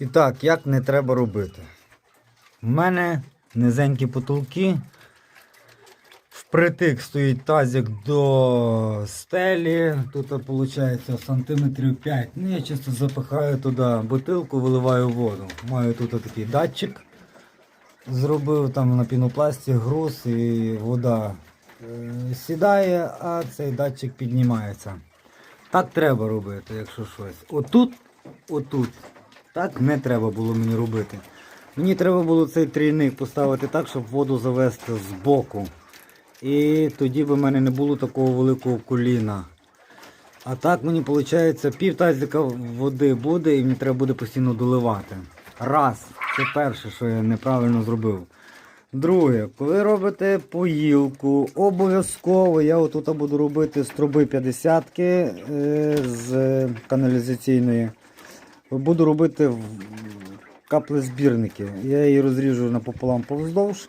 І так, як не треба робити? У мене низенькі потолки. Впритик стоїть тазик до стелі. Тут виходить сантиметрів 5. Ну, я чисто запихаю туди бутилку, виливаю воду. Маю тут такий датчик. Зробив там на пінопласті груз і вода е, сідає, а цей датчик піднімається. Так треба робити, якщо щось. Отут, отут. Так не треба було мені робити. Мені треба було цей трійник поставити так, щоб воду завести з боку. І тоді б у мене не було такого великого коліна. А так мені виходить пів тазика води буде і мені треба буде постійно доливати. Раз, це перше, що я неправильно зробив. Друге, коли робите поїлку, обов'язково я отут буду робити з труби 50 е, з каналізаційної. Буду робити капли каплезбірники. Я її розріжу напополам повздовж,